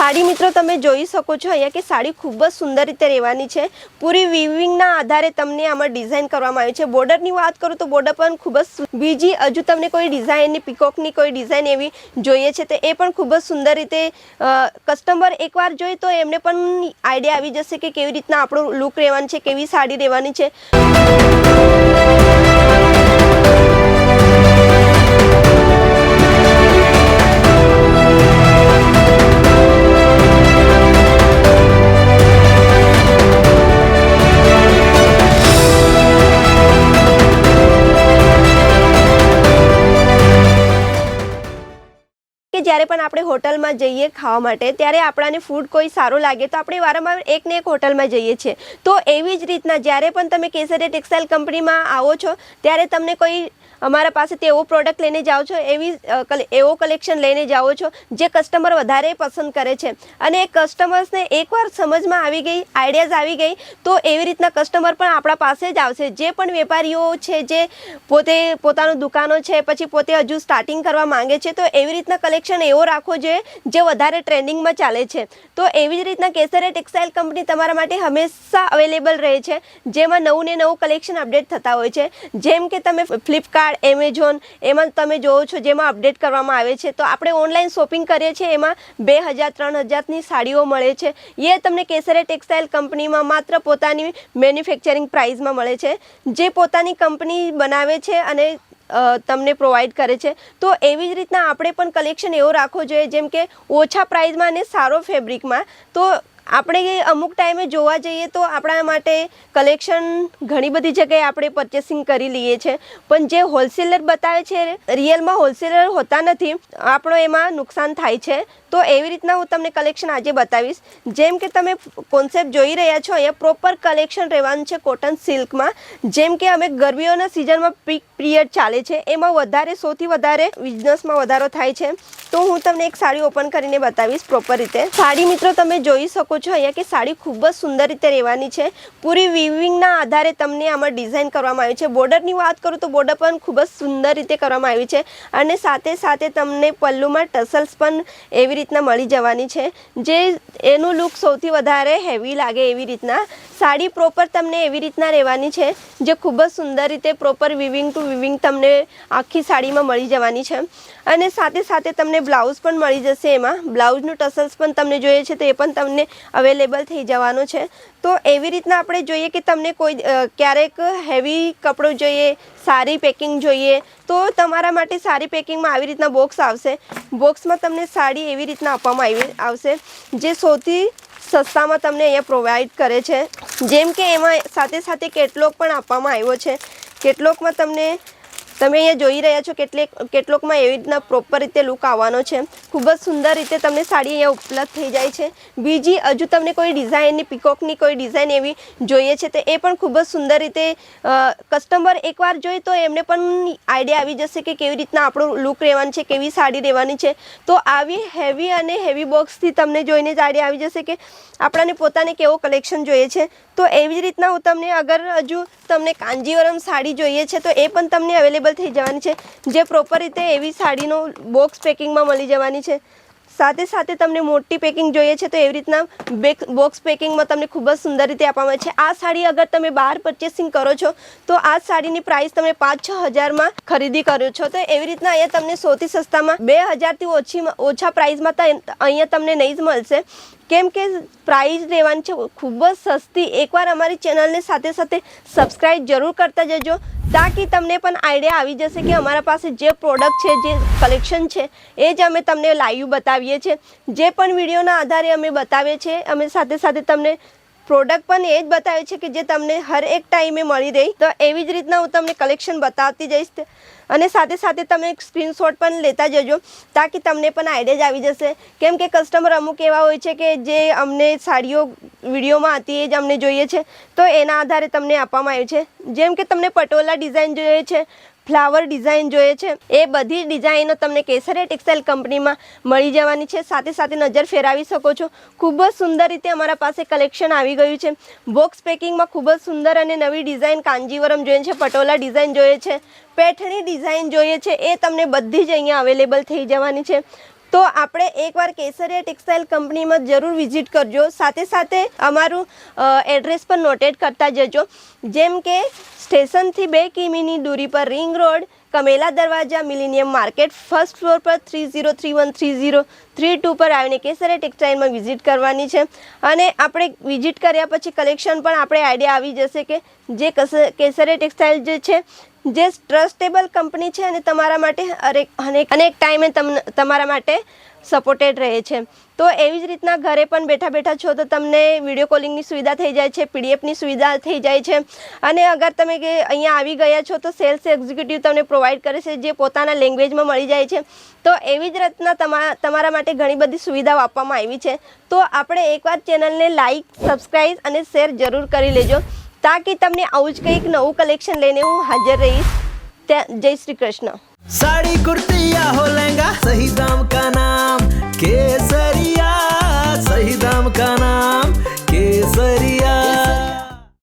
સાડી મિત્રો તમે જોઈ શકો છો અહીંયા કે સાડી ખૂબ જ સુંદર રીતે રહેવાની છે. પૂરી વિવિંગના આધારે તમને આમાં ડિઝાઇન કરવામાં આવી છે. બોર્ડરની વાત કરું તો બોર્ડર પણ ખૂબ જ બીજી હજુ તમને કોઈ ડિઝાઇનની પીકોકની કોઈ ડિઝાઇન એવી જોઈએ છે તો એ પણ ખૂબ જ સુંદર રીતે કસ્ટમર એકવાર જોઈ તો એમને પણ આઈડિયા આવી જશે કે કેવી રીતના આપણું લુક રહેવાનું છે, કેવી સાડી રહેવાની છે. જ્યારે પણ આપણે હોટલમાં જઈએ ખાવા માટે, ત્યારે આપણાને ફૂડ કોઈ સારું લાગે તો આપણે વારંવાર એક ને એક હોટલમાં જઈએ છીએ. તો એવી જ રીતના જ્યારે પણ તમે કેસરિયા ટેક્સટાઇલ કંપનીમાં આવો છો, ત્યારે તમને કોઈ અમારા પાસેથી એવો પ્રોડક્ટ લઈને જાઓ છો, એવી એવો કલેક્શન લઈને જાઓ છો, જે કસ્ટમર વધારે પસંદ કરે છે. અને એ કસ્ટમર્સને એકવાર સમજમાં આવી ગઈ આઈડિયાઝ આવી ગઈ, તો એવી રીતના કસ્ટમર પણ આપણા પાસે જ આવશે. જે પણ વેપારીઓ છે, જે પોતે, પોતાનું દુકાનો છે, પછી પોતે હજુ સ્ટાર્ટિંગ કરવા માંગે છે, તો એવી રીતના કલેક્શન એવો રાખવો જોઈએ જે વધારે ટ્રેન્ડિંગમાં ચાલે છે. તો એવી જ રીતના કેસરિયા ટેક્સટાઇલ કંપની તમારા માટે હંમેશા અવેલેબલ રહે છે. જેમાં નવું ને નવું કલેક્શન અપડેટ થતા હોય છે. જેમ કે તમે ફ્લિપકાર્ટ એમેઝોન એમાં તમે જોવો છો જેમાં અપડેટ કરવામાં આવે છે. તો આપણે ઓનલાઈન શોપિંગ કરીએ છીએ, એમાં બે હજાર, ત્રણ હજારની સાડીઓ મળે છે. એ તમને કેસરે ટેક્સટાઇલ કંપનીમાં માત્ર પોતાની મેન્યુફેક્ચરિંગ પ્રાઇઝમાં મળે છે. જે પોતાની કંપની બનાવે છે અને તમને પ્રોવાઈડ કરે છે. તો એવી જ રીતના આપણે પણ કલેક્શન એવો રાખવો જોઈએ, જેમ કે ઓછા પ્રાઇઝમાં અને સારો ફેબ્રિકમાં તો આપણે અમુક ટાઈમે જોવા જઈએ તો આપણા માટે કલેક્શન ઘણી બધી જગ્યાએ આપણે પરચેસિંગ કરી લઈએ છીએ પણ જે હોલસેલર બતાવે છે, રિયલમાં હોલસેલર હોતા નથી, આપણો એમાં નુકસાન થાય છે. તો એવી રીતના હું તમને કલેક્શન આજે બતાવીશ. જેમ કે તમે કોન્સેપ્ટ જોઈ રહ્યા છો, અહીંયા પ્રોપર કલેક્શન રહેવાનું છે કોટન સિલ્કમાં જેમ કે અમે ગરમીઓના સિઝનમાં પીક પિરિયડ ચાલે છે. એમાં વધારે, સૌથી વધારે બિઝનેસમાં વધારો થાય છે. તો હું તમને એક સાડી ઓપન કરીને બતાવીશ પ્રોપર રીતે. સાડી મિત્રો તમે જોઈ શકો છો અહીંયા કે સાડી ખૂબ જ સુંદર રીતે રહેવાની છે. પૂરી વિવિંગના આધારે તમને આમાં ડિઝાઇન કરવામાં આવી છે. બોર્ડરની વાત કરું તો બોર્ડર પણ ખૂબ જ સુંદર રીતે કરવામાં આવી છે. અને સાથે સાથે તમને પલ્લુમાં ટસલ્સ પણ એવી રીતના મળી જવાની છે. જે એનું લુક સૌથી વધારે હેવી લાગે એવી રીતના. સાડી પ્રોપર તમને એવી રીતના રહેવાની છે, જે ખૂબ જ સુંદર રીતે પ્રોપર વિવિંગ ટુ વિવિંગ તમને આખી સાડીમાં મળી જવાની છે. અને સાથે સાથે તમને બ્લાઉઝ પણ મળી જશે એમાં. બ્લાઉઝનું ટસલ્સ પણ તમને જોઈએ છે તો એ પણ તમને અવેલેબલ થઈ જવાનું છે. તો એવી રીતના આપણે જોઈએ કે તમને કોઈ ક્યારેક હેવી કપડું જોઈએ, સારી પેકિંગ જોઈએ, તો તમારા માટે સારી પેકિંગમાં આવી રીતના બોક્સ આવશે. બોક્સમાં તમને સાડી એવી રીતના આપવામાં આવી, આવશે, જે સૌથી સસ્તામાં તમને અહીંયા પ્રોવાઈડ કરે છે. જેમ કે એમાં સાથે સાથે કેટલોક પણ આપવામાં આવ્યો છે. કેટલોકમાં તમને તમે અહીંયા જોઈ રહ્યા છો કેટલે કેટલોકમાં એવી રીતના પ્રોપર રીતે લુક આવવાનો છે. ખૂબ જ સુંદર રીતે તમને સાડી અહીંયા ઉપલબ્ધ થઈ જાય છે. બીજી, હજુ તમને કોઈ ડિઝાઇનની પીકોકની કોઈ ડિઝાઇન એવી જોઈએ છે, તો એ પણ ખૂબ જ સુંદર રીતે કસ્ટમર એકવાર જોઈ તો એમને પણ આઈડિયા આવી જશે કે કેવી રીતના આપણું લુક રહેવાનું છે, કેવી સાડી રહેવાની છે. તો આવી હેવી અને હેવી બોક્સથી તમને જોઈને જ આઈડિયા આવી જશે કે આપણાને પોતાને કેવો કલેક્શન જોઈએ છે. તો એવી જ રીતના હું તમને અગર હજુ તમને કાંજીવરમ સાડી જોઈએ છે, તો એ પણ તમને અવેલેબલ થઈ જવાની છે, જે પ્રોપર રીતે એવી સાડીનો બોક્સ પેકિંગમાં મળી જવાની છે. સાથે સાથે તમને મોટી પેકિંગ જોઈએ છે તો એવી રીતના બેક બોક્સ પેકિંગમાં તમને ખૂબ જ સુંદર રીતે આપવામાં આવે છે. આ સાડી અગર તમે બહાર પરચેસિંગ કરો છો, તો આ સાડીની પ્રાઇસ તમે પાંચ છ હજારમાં ખરીદી કરો છો. તો એવી રીતના અહીંયા તમને સૌથી સસ્તામાં બે હજારથી ઓછી ઓછા પ્રાઇસમાં અહીંયા તમને નહીં જ મળશે. કેમ કે પ્રાઇસ લેવાની છે, ખૂબ જ સસ્તી. એકવાર અમારી ચેનલને સાથે સાથે સબસ્ક્રાઈબ જરૂર કરતા જજો. તાકી તમને પણ આઈડિયા આવી જશે કે અમારા પાસે જે પ્રોડક્ટ છે, જે કલેક્શન છે, એ જ અમે તમને લાઈવ બતાવીએ છીએ. જે પણ વિડીયોના આધારે અમે બતાવીએ છીએ, અમે સાથે સાથે તમને પ્રોડક્ટ પણ એ જ બતાવે છે કે જે તમને હર એક ટાઈમે મળી રહી. તો એવી જ રીતના હું તમને કલેક્શન બતાવતી જઈશ. અને સાથે સાથે તમે સ્ક્રીનશોટ પણ લેતા જજો, તાકી તમને પણ આઈડિયા જ આવી જશે. કેમ કે કસ્ટમર અમુક એવા હોય છે કે જે અમને સાડીઓ વિડીયોમાં હતી એ જ અમને જોઈએ છે. તો એના આધારે તમને આપવામાં આવ્યું છે. જેમ કે તમને પટોલા ડિઝાઇન જોઈએ છે ફ્લાવર ડિઝાઇન જોઈએ છે. એ બધી ડિઝાઇનો તમને કેસરિયા ટેક્સટાઇલ કંપનીમાં મળી જવાની છે. સાથે સાથે નજર ફેરવી શકો છો. ખૂબ જ સુંદર રીતે અમારા પાસે કલેક્શન આવી ગયું છે. બોક્સ પેકિંગમાં ખૂબ જ સુંદર અને નવી ડિઝાઇન કાંજીવરમ જોઈએ છે. પટોલા ડિઝાઇન જોઈએ છે. પેઠણી ડિઝાઇન જોઈએ છે. એ તમને બધી જ અહીંયા અવેલેબલ થઈ જવાની છે. તો આપણે એકવાર કેસરિયા ટેક્સટાઇલ કંપનીમાં જરૂર વિઝિટ કરજો. સાથે સાથે અમારું એડ્રેસ પણ નોટેટ કરતા જજો. જેમ કે સ્ટેશનથી બે કિમીની દૂરી પર ring road, Kamela Darwaja, millennium market, first floor પર three zero three one three zero three two પર આવીને કેસરિયા ટેક્સટાઇલમાં વિઝિટ કરવાની છે. અને આપણે વિઝિટ કર્યા પછી કલેક્શન પણ આપણે આઈડિયા આવી જશે કે જે કસ- કેસરિયા ટેક્સટાઇલ જે છે જે ટ્રસ્ટેબલ કંપની છે અને તમારા માટે અનેક અનેક ટાઈમે તમારા માટે સપોર્ટેડ રહે છે. તો એવી જ રીતના ઘરે પણ બેઠા બેઠા છો તો તમને વીડિયો કોલિંગની સુવિધા થઈ જાય છે પીડીએફની સુવિધા થઈ જાય છે. અને અગર તમે કે અહીંયા આવી ગયા છો તો સેલ્સ એક્ઝિક્યુટિવ તમને પ્રોવાઈડ કરે છે જે પોતાના લેંગ્વેજમાં મળી જાય છે. તો એવી જ રીતના તમા તમારા માટે ઘણી બધી સુવિધાઓ આપવામાં આવી છે. તો આપણે એકવાર ચેનલને લાઈક સબસ્ક્રાઈબ અને શેર જરૂર કરી લેજો. તાકી તમને આવું જ કંઈક નવું કલેક્શન લઈને હું હાજર રહીશ. જય શ્રી કૃષ્ણ. સાડી, કુર્તિયા, હો, લહેંગા, સહી દામ કા નામ, કેસરિયા, સહી દામ કા નામ